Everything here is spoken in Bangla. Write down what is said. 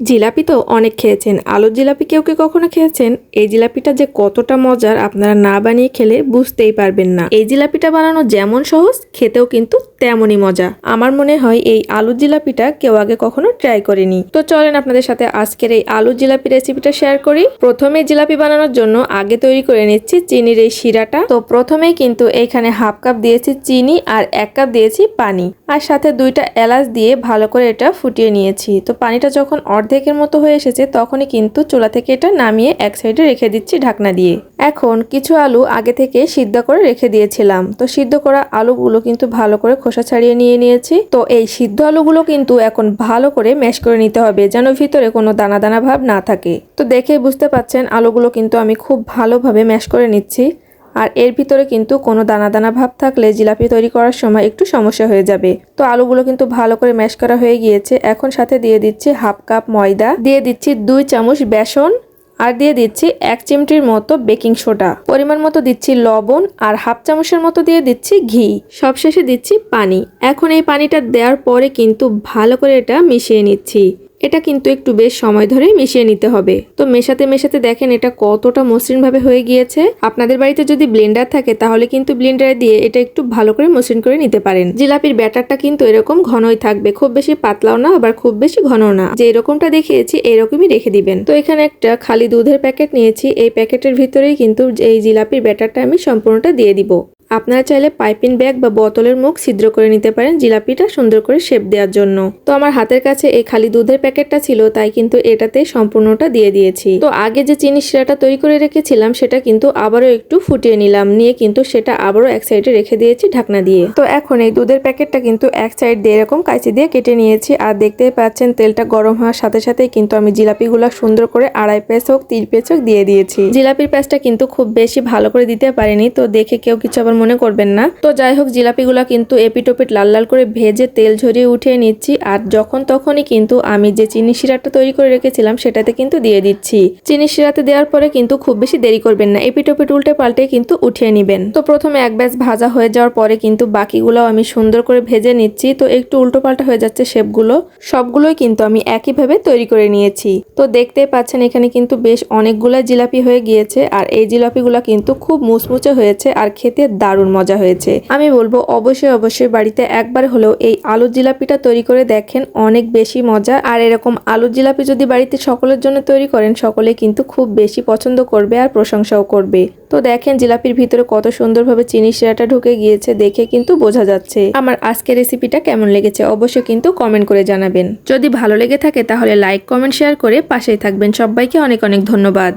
জিলাপি তো অনেক খেয়েছেন। আলুর জিলাপি কেউ কেউ কখনো খেয়েছেন? এই জিলাপিটা যে কতটা মজার আপনারা না বানিয়ে খেলে বুঝতেই পারবেন না। এই জিলাপিটা বানানো যেমন সহজ, খেতেও কিন্তু তেমনই মজা। আমার মনে হয় এই আলুর জিলাপিটা কেউ আগে কখনো ট্রাই করেনি। তো চলেন আপনাদের সাথে আজকের এই আলুর জিলাপি রেসিপিটা শেয়ার করি। প্রথমে জিলাপি বানানোর জন্য আগে তৈরি করে নিচ্ছি চিনির এই শিরাটা। তো প্রথমেই কিন্তু এইখানে হাফ কাপ দিয়েছি চিনি আর এক কাপ দিয়েছি পানি। আর সাথে দুইটা এলাচ দিয়ে ভালো করে এটা ফুটিয়ে নিয়েছি। তো পানিটা যখন অর্ধেকের মতো হয়ে এসেছে, তখনই কিন্তু চুলা থেকে এটা নামিয়ে এক সাইডে রেখে দিচ্ছি ঢাকনা দিয়ে। এখন কিছু আলু আগে থেকে সিদ্ধ করে রেখে দিয়েছিলাম। তো সিদ্ধ করা আলুগুলো কিন্তু ভালো করে খোসা ছাড়িয়ে নিয়ে নিয়েছি। তো এই সিদ্ধ আলুগুলো কিন্তু এখন ভালো করে ম্যাশ করে নিতে হবে, যেন ভিতরে কোনো দানা দানা ভাব না থাকে। তো দেখে বুঝতে পাচ্ছেন, আলুগুলো কিন্তু আমি খুব ভালোভাবে ম্যাশ করে নিচ্ছি। আর এর ভিতরে কিন্তু কোনো দানা দানা ভাব থাকলে জিলাপি তৈরি করার সময় একটু সমস্যা হয়ে যাবে। তো আলুগুলো কিন্তু ভালো করে ম্যাশ করা হয়ে গিয়েছে। এখন সাথে দিয়ে দিচ্ছি হাফ কাপ ময়দা, দিয়ে দিচ্ছি দুই চামচ বেসন আর দিয়ে দিচ্ছি এক চিমটির মতো বেকিং সোডা। পরিমাণ মতো দিচ্ছি লবণ আর হাফ চামচের মতো দিয়ে দিচ্ছি ঘি। সবশেষে দিচ্ছি পানি। এখন এই পানিটা দেওয়ার পরে কিন্তু ভালো করে এটা মিশিয়ে নিচ্ছি। এটা কিন্তু একটু বেশ সময় ধরে মিশিয়ে নিতে হবে। তো মেশাতে মেশাতে দেখেন এটা কতটা মসৃণভাবে হয়ে গিয়েছে। আপনাদের বাড়িতে যদি ব্লেন্ডার থাকে তাহলে কিন্তু ব্লেন্ডারে দিয়ে এটা একটু ভালো করে মসৃণ করে নিতে পারেন। জিলাপির ব্যাটারটা কিন্তু এরকম ঘনই থাকবে, খুব বেশি পাতলাও না, আবার খুব বেশি ঘন না। যে এরকমটা দেখিয়েছি এরকমই রেখে দিবেন। তো এখানে একটা খালি দুধের প্যাকেট নিয়েছি। এই প্যাকেটের ভিতরেই কিন্তু এই জিলাপির ব্যাটারটা আমি সম্পূর্ণটা দিয়ে দিব। আপনারা চাইলে পাইপিং ব্যাগ বা বোতলের মুখ ছিদ্র করে নিতে পারেন জিলাপিটা সুন্দর করে শেপ দেওয়ার জন্য। তো আমার হাতের কাছে এই খালি দুধের প্যাকেটটা ছিল, তাই কিন্তু এটাতে সম্পূর্ণটা দিয়ে দিয়েছি। তো আগে যে চিনি শিরাটা তৈরি করে রেখেছিলাম, সেটা কিন্তু আবারও একটু ফুটিয়ে নিলাম, নিয়ে কিন্তু সেটা আবারও এক সাইডে রেখে দিয়েছি ঢাকনা দিয়ে। তো এখন এই দুধের প্যাকেটটা কিন্তু এক সাইড দিয়ে এরকম কাঁচি দিয়ে কেটে নিয়েছি, আর দেখতেই পাচ্ছেন তেলটা গরম হওয়ার সাথে সাথেই কিন্তু আমি জিলাপিগুলো সুন্দর করে আড়াই পেস হোক, তিন পেস হোক দিয়ে দিয়েছি। জিলাপির প্যাঁচটা কিন্তু খুব বেশি ভালো করে দিতে পারিনি, তো দেখে কেউ কিছু আবার মনে করবেন না। তো যাই হোক জিলাপিগুলো কিন্তু এপিটোপিট লাল লাল করে ভেজে তেল ঝরিয়ে উঠিয়ে নিচ্ছি আর যখন তখনই কিন্তু আমি যে চিনি শিরাটা তৈরি করে রেখেছিলাম সেটাতে কিন্তু দিয়ে দিচ্ছি। চিনি শিরাতে দেওয়ার পরে কিন্তু খুব বেশি দেরি করবেন না। এপিটোপিট উল্টে পাল্টে কিন্তু উঠিয়ে নেবেন। তো প্রথমে এক ব্যাচ ভাজা হয়ে যাওয়ার পরে কিন্তু বাকিগুলো আমি সুন্দর করে ভেজে নিচ্ছি। তো একটু উল্টো পাল্টা হয়ে যাচ্ছে শেপগুলো। সবগুলোই কিন্তু আমি একইভাবে তৈরি করে নিয়েছি। তো দেখতে পাচ্ছেন এখানে কিন্তু বেশ অনেকগুলা জিলাপি হয়ে গিয়েছে। আর এই জিলাপিগুলো কিন্তু খুব মুচমুচে হয়েছে আর খেতে দারুণ মজা হয়েছে। আমি বলব, অবশ্যই অবশ্যই বাড়িতে একবার হলেও এই আলুর জিলাপিটা তৈরি করে দেখেন, অনেক বেশি মজা। আর এরকম আলুর জিলাপি যদি বাড়িতে সকলের জন্য তৈরি করেন, সকলে কিন্তু খুব বেশি পছন্দ করবে আর প্রশংসাও করবে। তো দেখেন জিলাপির ভিতরে কত সুন্দরভাবে চিনি শিরাটা ঢুকে গিয়েছে, দেখে কিন্তু বোঝা যাচ্ছে। আমার আজকের রেসিপিটা কেমন লেগেছে, অবশ্যই কিন্তু কমেন্ট করে জানাবেন। যদি ভালো লেগে থাকে তাহলে লাইক, কমেন্ট, শেয়ার করে পাশেই থাকবেন। সবাইকে অনেক অনেক ধন্যবাদ।